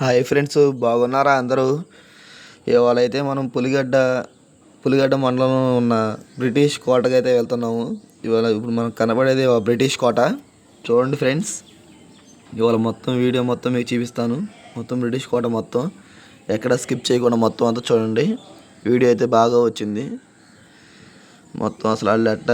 Hi friends బాగున్నారా అందరూ? ఇవాళ అయితే మనం పులిగడ్డ పులిగడ్డ మండలంలో ఉన్న బ్రిటిష్ కోటకి అయితే వెళ్తున్నాము. ఇవాళ ఇప్పుడు మనకు కనబడేది బ్రిటిష్ కోట. చూడండి ఫ్రెండ్స్ ఇవాళ మొత్తం వీడియో మొత్తం మీకు చూపిస్తాను. మొత్తం బ్రిటిష్ కోట మొత్తం. ఎక్కడ స్కిప్ చేయకుండా మొత్తం అంతా చూడండి. వీడియో అయితే బాగా వచ్చింది. మొత్తం అసలు వాళ్ళు ఎట్ట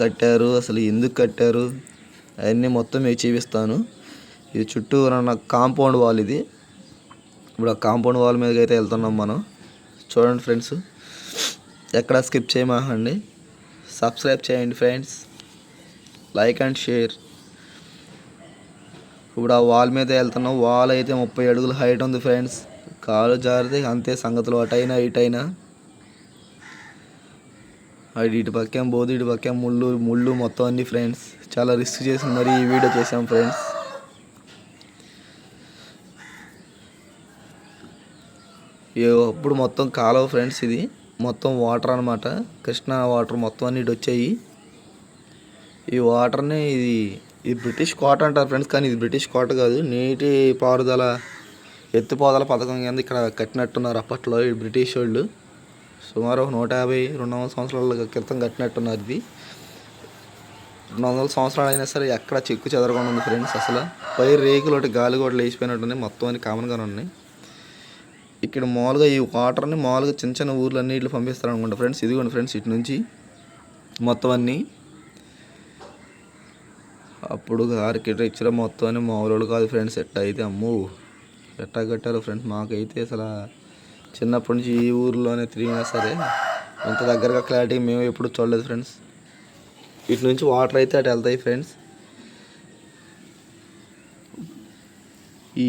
కట్టారు అసలు ఎందుకు కట్టారు అవన్నీ మొత్తం మీకు చూపిస్తాను. ఇది చుట్టూ ఉన్న కాంపౌండ్ వాల్ ఇది. ఇప్పుడు ఆ కాంపౌండ్ వాల్ మీదకి అయితే వెళ్తున్నాం మనం. చూడండి ఫ్రెండ్స్. ఎక్కడ స్కిప్ చేయమాకండి. సబ్స్క్రైబ్ చేయండి ఫ్రెండ్స్. Like and share. ఇప్పుడు ఆ వాల్ మీద వెళ్తున్నాం. వాల్ అయితే ముప్పై అడుగుల హైట్ ఉంది ఫ్రెండ్స్. కాలు జారితే అంతే సంగతులు. అటైనా ఇటైనా. అది ఇటు పక్కేం పోదు ఇటు పక్కేం ముళ్ళు ముళ్ళు మొత్తం అన్ని ఫ్రెండ్స్. చాలా రిస్క్ చేసి మరీ ఈ వీడియో చేసాం ఫ్రెండ్స్. ఇప్పుడు మొత్తం కాలువ ఫ్రెండ్స్ ఇది మొత్తం వాటర్ అనమాట కృష్ణా వాటర్ మొత్తం అన్ని ఇటు వచ్చాయి. ఈ వాటర్ని ఇది ఇది బ్రిటిష్ కోట అంటారు ఫ్రెండ్స్ కానీ ఇది బ్రిటిష్ కోట కాదు. నీటి పారుదల ఎత్తిపోదల పథకం కింద ఇక్కడ కట్టినట్టున్నారు అప్పట్లో ఈ బ్రిటిష్ వాళ్ళు. సుమారు ఒక నూట యాభై రెండు వందల సంవత్సరాల క్రితం కట్టినట్టున్నారు ఇది. రెండు వందల సంవత్సరాలు అయినా సరే ఎక్కడ చెక్కు చెదరకుండా ఉంది ఫ్రెండ్స్ అసలు. పై రేకులు ఒకటి గాలి కూడా లేచిపోయినట్టున్నాయి మొత్తం అన్ని కామన్గానే ఉన్నాయి. ఇక్కడ మామూలుగా ఈ వాటర్ని మామూలుగా చిన్న చిన్న ఊర్లన్నీ అన్నిట్లు పంపిస్తారు అనుకుంటా ఫ్రెండ్స్. ఇదిగోండి ఫ్రెండ్స్ ఇటు నుంచి మొత్తం అన్నీ. అప్పుడు ఆర్కిటెక్చర్ మొత్తం అన్ని మామూలు కాదు ఫ్రెండ్స్. ఎట్టా అయితే అమ్మో ఎట్టా కట్టారు ఫ్రెండ్స్ మాకైతే అసలు చిన్నప్పటి నుంచి ఈ ఊర్లోనే తిరిగినా సరే ఇంత దగ్గరగా క్లారిటీ మేము ఎప్పుడు చూడలేదు ఫ్రెండ్స్. ఇటు నుంచి వాటర్ అయితే అటు వెళ్తాయి ఫ్రెండ్స్. ఈ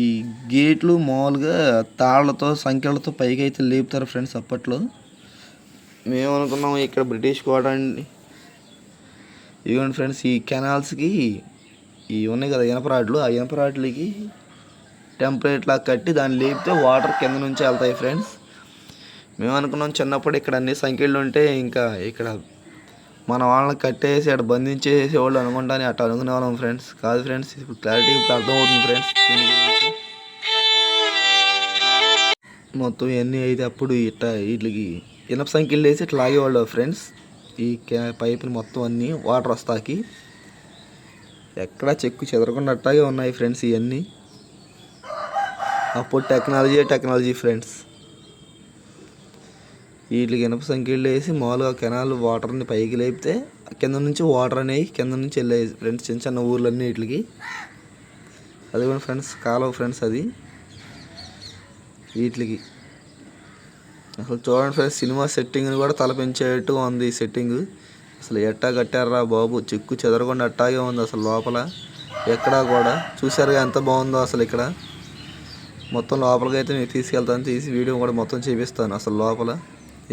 గేట్లు మామూలుగా తాళ్ళతో సంఖ్యలతో పైకి అయితే లేపుతారు ఫ్రెండ్స్ అప్పట్లో. మేము అనుకున్నాం ఇక్కడ బ్రిటిష్ కోట అండి. ఇదిగోండి ఫ్రెండ్స్ ఈ కెనాల్స్కి ఈ ఉన్నాయి కదా ఇనపరాడ్లు ఆ ఇనపరాడ్లకి టెంపరేట్ లాగా కట్టి దాన్ని లేపితే వాటర్ కింద నుంచి వెళ్తాయి ఫ్రెండ్స్. మేము అనుకున్నాం చిన్నప్పుడు ఇక్కడ అన్ని సంఖ్యలు ఉంటే ఇంకా ఇక్కడ మన వాళ్ళని కట్టేసి అక్కడ బంధించేసి వాళ్ళు అనుకుంటాను అట్లా అనుకునే వాళ్ళం ఫ్రెండ్స్ కాదు ఫ్రెండ్స్ ఇప్పుడు క్లారిటీ ఇప్పుడు అర్థమవుతుంది ఫ్రెండ్స్ దీని గురించి మొత్తం ఇవన్నీ అయితే అప్పుడు ఇట్లా వీటికి ఇనప సంఖ్యలు వేసి ఇట్లా లాగేవాళ్ళు ఫ్రెండ్స్ ఈ క్యా- పైపుని మొత్తం అన్నీ వాటర్ వస్తాకి. ఎక్కడ చెక్కు చెదరకుండా అట్టాగే ఉన్నాయి ఫ్రెండ్స్ ఇవన్నీ. అప్పుడు టెక్నాలజీ టెక్నాలజీ ఫ్రెండ్స్ వీటికి ఇనప సంఖ్యలు వేసి మామూలుగా కెనాల్ వాటర్ని పైకి లేపితే కింద నుంచి వాటర్ అనేవి కింద నుంచి వెళ్ళే ఫ్రెండ్స్ చిన్న చిన్న ఊర్లన్నీ వీటికి. అది కూడా ఫ్రెండ్స్ కాలువ ఫ్రెండ్స్ అది. వీటికి. అసలు చూడండి ఫ్రెండ్స్ సినిమా సెట్టింగ్ని కూడా తలపించేట్టుగా ఉంది ఈ సెట్టింగ్. అసలు ఎట్టా కట్టారా బాబు చెక్కు చెదరకుండా అట్టాగే ఉంది అసలు లోపల. ఎక్కడా కూడా. చూసారుగా ఎంత బాగుందో అసలు ఇక్కడ. మొత్తం లోపలికి అయితే మీకు తీసుకెళ్తాను తీసి వీడియో కూడా మొత్తం చూపిస్తాను అసలు లోపల.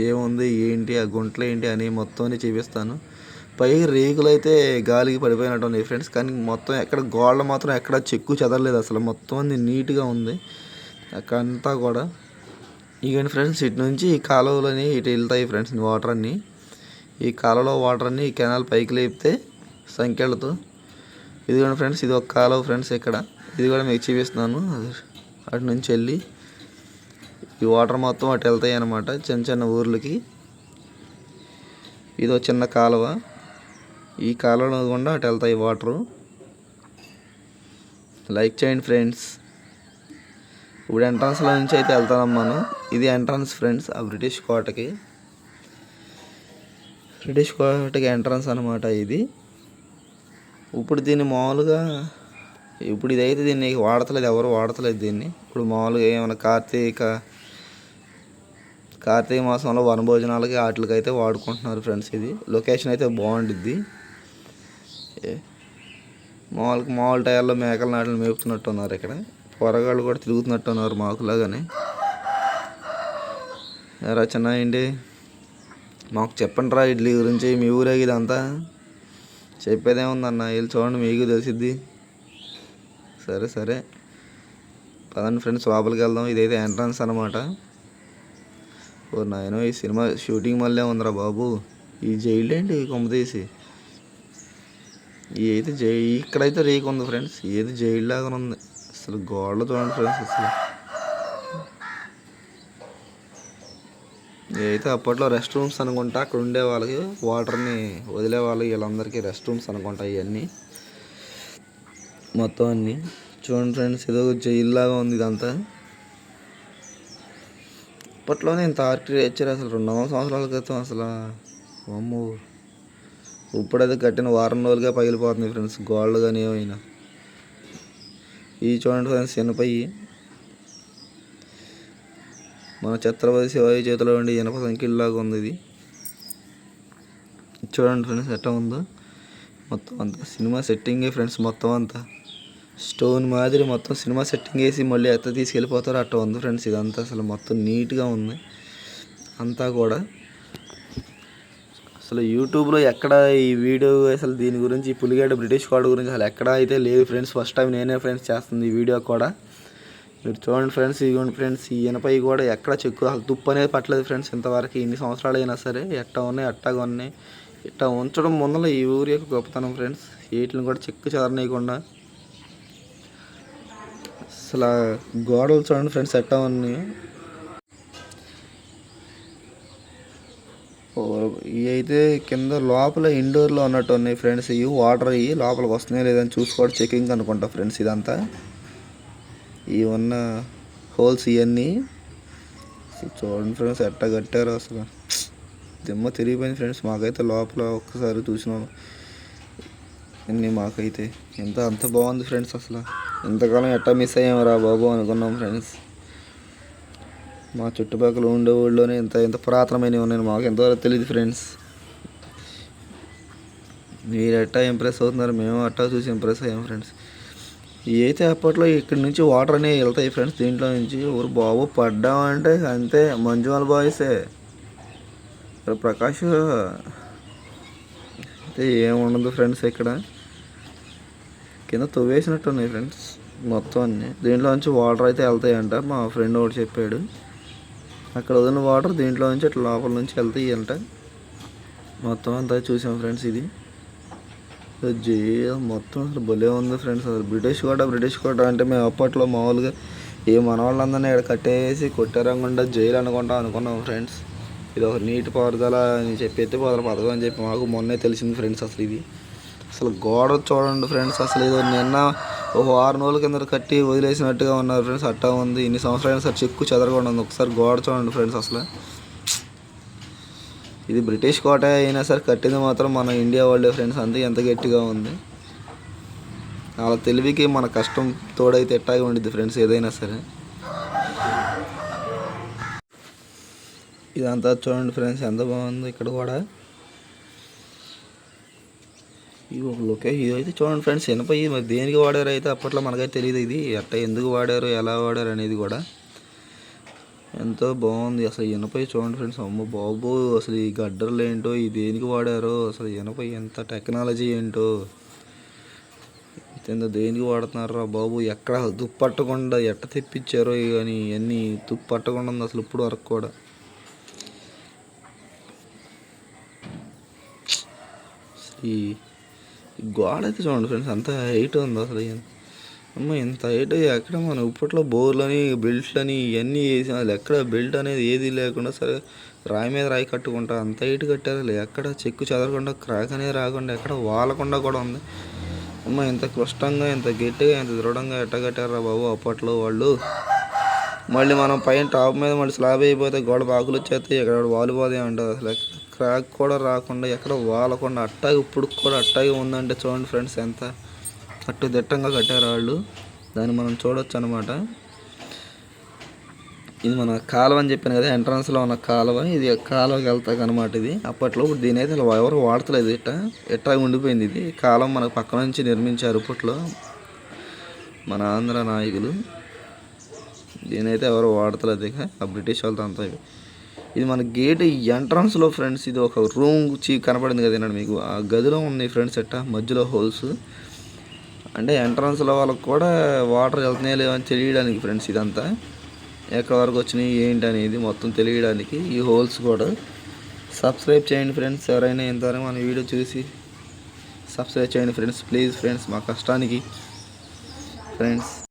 ఏముంది ఏంటి ఆ గుంటలు ఏంటి అని మొత్తం అన్ని చూపిస్తాను. పై రేకులు అయితే గాలికి పడిపోయినట్టు ఉన్నాయి ఫ్రెండ్స్ కానీ మొత్తం ఎక్కడ గోడలు మాత్రం ఎక్కడ చెక్కు చెదరలేదు అసలు. మొత్తం అన్ని నీట్గా ఉంది. అక్కడంతా కూడా ఇగండి ఫ్రెండ్స్ ఇటు నుంచి ఈ కాలువలని ఇటు వెళ్తాయి ఫ్రెండ్స్ వాటర్ అన్నీ. ఈ కాలువలో వాటర్ అన్ని కెనాల్ పైకి లేపితే సంఖ్యలతో ఇదిగోండి ఫ్రెండ్స్ ఇది ఒక కాలువ ఫ్రెండ్స్ ఇక్కడ. ఇది కూడా మీకు చూపిస్తున్నాను. అటు నుంచి వెళ్ళి ఈ వాటర్ మొత్తం అటు వెళ్తాయి అన్నమాట చిన్న చిన్న ఊర్లకి. ఇదో చిన్న కాలువ. ఈ కాలువలో గుండా అటు వెళ్తాయి వాటరు. లైక్ చేయండి ఫ్రెండ్స్. ఇప్పుడు ఎంట్రన్స్లో నుంచి అయితే వెళ్తున్నాం మనం. ఇది ఎంట్రన్స్ ఫ్రెండ్స్ ఆ బ్రిటిష్ కోటకి. బ్రిటిష్ కోటకి ఎంట్రన్స్ అనమాట ఇది. ఇప్పుడు దీన్ని మామూలుగా ఇప్పుడు ఇదైతే దీన్ని వాడతలేదు ఎవరు వాడతలేదు దీన్ని. ఇప్పుడు మామూలుగా ఏమైనా కార్తీక కార్తీక మాసంలో వనభోజనాలకి వాటికి అయితే వాడుకుంటున్నారు ఫ్రెండ్స్ ఇది. లొకేషన్ అయితే బాగుండిద్ది. ఏ- మామూలుగా మామూలు టైర్లో మేకల నాటలు మేపుతున్నట్టు ఉన్నారు ఇక్కడ. పొరగాళ్ళు కూడా తిరుగుతున్నట్టు ఉన్నారు మాకులాగానే. ఎరా చిన్న ఏంటి? మాకు చెప్పండి రా ఇడ్లీ గురించి మీ ఊరే ఇదంతా? చెప్పేదేముందన్న వీళ్ళు చూడండి మీకు తెలిసిద్ది. సరే సరే. పదండి ఫ్రెండ్స్ లోపలికి వెళ్దాం. ఇదైతే ఎంట్రన్స్ అనమాట ఓ నాయన ఈ సినిమా షూటింగ్ మళ్ళీ ఉందిరా బాబు? ఈ జైలు ఏంటి కొమ్మతీసి అయితే జై ఇక్కడైతే రేక్ ఉంది ఫ్రెండ్స్. ఏది జైలు లాగా ఉంది. అసలు గోడలు చూడండి ఫ్రెండ్స్ అసలు. ఏదైతే అప్పట్లో రెస్ట్ రూమ్స్ అనుకుంటా. అక్కడ ఉండే వాళ్ళకి వాటర్ని వదిలే వాళ్ళు. వీళ్ళందరికీ రెస్ట్ రూమ్స్ అనుకుంటా ఇవన్నీ. మొత్తం అన్నీ. చూడండి ఫ్రెండ్స్ ఏదో జైల్లాగా ఉంది ఇదంతా. అప్పట్లోనే ఇంత ఆర్కిటెక్చర్ అసలు రెండు వందల సంవత్సరాల క్రితం అసలు. అమ్మో ఇప్పుడైతే కట్టిన వారం రోజులుగా పగిలిపోతుంది ఫ్రెండ్స్ గోల్డ్ కానీ ఏమైనా. ఈ చూడండి ఫ్రెండ్స్ చిన్నపయ్యి మన ఛత్రపతి శివాజీ చేతిలో ఉండి ఇనప సంఖ్యలాగా ఉంది ఇది. చూడండి ఫ్రెండ్స్ ఎట్లా ఉందో. మొత్తం అంతా సినిమా సెట్టింగే ఫ్రెండ్స్ మొత్తం అంతా. స్టోన్ మాదిరి మొత్తం సినిమా సెట్టింగ్ వేసి మళ్ళీ ఎత్త తీసుకెళ్ళిపోతారు. అట్ట ఉంది ఫ్రెండ్స్. ఇదంతా అసలు మొత్తం నీట్గా ఉంది. అంతా కూడా అసలు యూట్యూబ్లో ఎక్కడ ఈ వీడియో అసలు దీని గురించి ఈ పులిగేట బ్రిటిష్ కోట గురించి అసలు ఎక్కడ అయితే లేదు ఫ్రెండ్స్. ఫస్ట్ టైం నేనే ఫ్రెండ్స్ చేస్తుంది ఈ వీడియో కూడా. మీరు చూడండి ఫ్రెండ్స్ ఇదిగోండి ఫ్రెండ్స్. ఈ ఇనపై కూడా ఎక్కడ చెక్కు అసలు తుప్పు అనేది పట్టలేదు ఫ్రెండ్స్ ఇంతవరకు. ఇన్ని సంవత్సరాలు అయినా సరే ఎట్టా ఉన్నాయి అట్టాగా ఉన్నాయి. ఇట్టా ఉంచడం ముందర ఈ ఊరి యొక్క గొప్పతనం ఫ్రెండ్స్. వీటిని కూడా చెక్కు చెదరనీయకుండా అసలు గోడలు చూడండి ఫ్రెండ్స్ ఎట్టా ఉన్నాయి. ఇవి అయితే కింద లోపల ఇండోర్లో ఉన్నట్టు ఉన్నాయి ఫ్రెండ్స్. ఇవి వాటర్ ఇవి లోపలికి వస్తున్నాయి లేదని చూసుకోవడం చెకింగ్ అనుకుంటా ఫ్రెండ్స్ ఇదంతా. ఇవి ఉన్న హోల్స్ ఇవన్నీ. చూడండి ఫ్రెండ్స్ ఎట్ట కట్టారు అసలు. దిమ్మ తిరిగిపోయింది ఫ్రెండ్స్. మాకైతే లోపల ఒక్కసారి చూసినాం అన్నీ మాకైతే ఎంత అంత బాగుంది ఫ్రెండ్స్ అసలు. ఇంతకాలం ఎట్టా మిస్ అయ్యామరా బాబు అనుకున్నాం ఫ్రెండ్స్. మా చుట్టుపక్కల ఉండే ఊళ్ళోనే ఇంత ఇంత పురాతనమైనవి ఉన్నాయి మాకు. ఎంతవరకు తెలియదు ఫ్రెండ్స్. మీరు ఎట్టా ఇంప్రెస్ అవుతున్నారు? మేము అట్టా చూసి ఇంప్రెస్ అయ్యాం ఫ్రెండ్స్. ఇవి అయితే అప్పట్లో ఇక్కడి నుంచి వాటర్ అనేవి వెళ్తాయి ఫ్రెండ్స్ దీంట్లో నుంచి ఊరు బాబు పడ్డామంటే అంతే. మంజుమల్ బాయ్సే ప్రకాష్. అయితే ఏముండదు ఫ్రెండ్స్ ఇక్కడ. కింద తవ్వేసినట్టు ఉన్నాయి ఫ్రెండ్స్ మొత్తం అన్నీ. దీంట్లో నుంచి వాటర్ అయితే వెళ్తాయంట మా ఫ్రెండ్ ఒకటి చెప్పాడు. అక్కడ వదిలిన వాటర్ దీంట్లో నుంచి అట్లా లోపల నుంచి వెళ్తాయి అంట మొత్తం అంతా చూసాం ఫ్రెండ్స్ ఇది. జే మొత్తం అసలు భలే ఉంది ఫ్రెండ్స్ అసలు బ్రిటిష్ కోట బ్రిటిష్ కోట అంటే మేము అప్పట్లో మామూలుగా ఏ మన వాళ్ళందరినీ ఇక్కడ కట్టేసి కొట్టారనుకుంటా జైలు అనుకుంటా అనుకున్నాం ఫ్రెండ్స్ ఇది ఒక నీటి పారుదల అని చెప్పి ఎత్తిపోదల పథకం అని చెప్పి మాకు మొన్నే తెలిసింది ఫ్రెండ్స్ అసలు ఇది. అసలు గోడ చూడండి ఫ్రెండ్స్ అసలు ఇది నిన్న ఒక వారం రోజుల కింద కట్టి వదిలేసినట్టుగా ఉన్నారు ఫ్రెండ్స్ అట్టా ఉంది. ఇన్ని సంవత్సరాలు సార్ చెక్కు చెదరకుండా ఉంది. ఒకసారి గోడ చూడండి ఫ్రెండ్స్ అసలు. ఇది బ్రిటిష్ కోట అయినా సరే కట్టింది మాత్రం మన ఇండియా వాళ్ళే ఫ్రెండ్స్ అంతే ఎంత గట్టిగా ఉంది. వాళ్ళ తెలివికి మన కష్టం తోడైతే ఎట్టాగే ఉండిద్ది ఫ్రెండ్స్ ఏదైనా సరే. ఇదంతా చూడండి ఫ్రెండ్స్ ఎంత బాగుంది ఇక్కడ కూడా ఇది ఒక ఇది అయితే చూడండి ఫ్రెండ్స్ ఇనప ఇది మరి దేనికి వాడారు అయితే అప్పట్లో మనకైతే తెలియదు ఇది. ఎట్ట ఎందుకు వాడారు ఎలా వాడారు అనేది కూడా ఎంతో బాగుంది. అసలు ఇనపై చూడండి ఫ్రెండ్స్ అమ్మ బాబు అసలు ఈ గడ్డర్లు ఏంటో ఇది దేనికి వాడారో అసలు ఇనపై ఎంత టెక్నాలజీ ఏంటో. ఎంత దేనికి వాడుతున్నారా బాబు ఎక్కడ దుప్పట్టకుండా ఎట్ట తెప్పించారో కానీ ఇవన్నీ తుప్పట్టకుండా ఉంది అసలు ఇప్పుడు వరకు కూడా. ఈ గోడ అయితే చూడండి ఫ్రెండ్స్ అంత హైట్ ఉంది అసలు అమ్మ ఇంత హైట్ ఎక్కడ మనం? ఇప్పట్లో బోర్లని బెల్ట్లని ఇవన్నీ వేసి అసలు ఎక్కడ బెల్ట్ అనేది ఏది లేకుండా సరే రాయి మీద రాయి కట్టుకుంటా అంత హైట్ కట్టారు ఎక్కడ చెక్కు చెదరకుండా క్రాక్ అనేది రాకుండా ఎక్కడ వాలకుండా కూడా ఉంది. అమ్మ ఇంత క్లిష్టంగా ఇంత గట్టిగా ఇంత దృఢంగా ఎట్ట కట్టారా బాబు అప్పట్లో వాళ్ళు? మళ్ళీ మనం పైన టాప్ మీద మళ్ళీ స్లాబ్ అయిపోతే గోడ బాకులు వచ్చేస్తాయి ఎక్కడ వాలిపోతాయి అంటారు అసలు క్రాక్ కూడా రాకుండా ఎక్కడ వాలకుండా అట్టాగి ఇప్పుడు కూడా అట్టాగి ఉందంటే చూడండి ఫ్రెండ్స్ ఎంత అట్టు దిట్టంగా కట్టారు వాళ్ళు. దాన్ని మనం చూడొచ్చు అనమాట ఇది మన కాలువ అని చెప్పాను కదా ఎంట్రన్స్లో ఉన్న కాలువ. ఇది కాలువకి వెళ్తాక అనమాట ఇది. అప్పట్లో ఇప్పుడు దీని అయితే ఎవరు వాడతలేదు ఇట్ట. ఎట్టా ఉండిపోయింది ఇది. కాలం మనకు పక్క నుంచి నిర్మించారు ఇప్పట్లో మన ఆంధ్ర నాయకులు. దీనైతే ఎవరు వాడతలేదు ఇక. ఆ బ్రిటిష్ వాళ్ళతో అంతా ఇది మన గేట్ ఎంట్రన్స్లో ఫ్రెండ్స్ ఇది ఒక రూమ్ చీ కనపడింది కదా ఏంటంటే మీకు. ఆ గదిలో ఉంది ఫ్రెండ్స్ ఎట్ట మధ్యలో హోల్స్ అంటే ఎంట్రన్స్లో వాళ్ళకి కూడా వాటర్ వెళ్తున్నాయి లేవని తెలియడానికి ఫ్రెండ్స్ ఇదంతా. ఎక్కడ వరకు వచ్చినాయి ఏంటి అనేది మొత్తం తెలియడానికి ఈ హోల్స్ కూడా. సబ్స్క్రైబ్ చేయండి ఫ్రెండ్స్ ఎవరైనా ఇంతవరకు మన వీడియో చూసి సబ్స్క్రైబ్ చేయండి ఫ్రెండ్స్ ప్లీజ్ ఫ్రెండ్స్ మా కష్టానికి. ఫ్రెండ్స్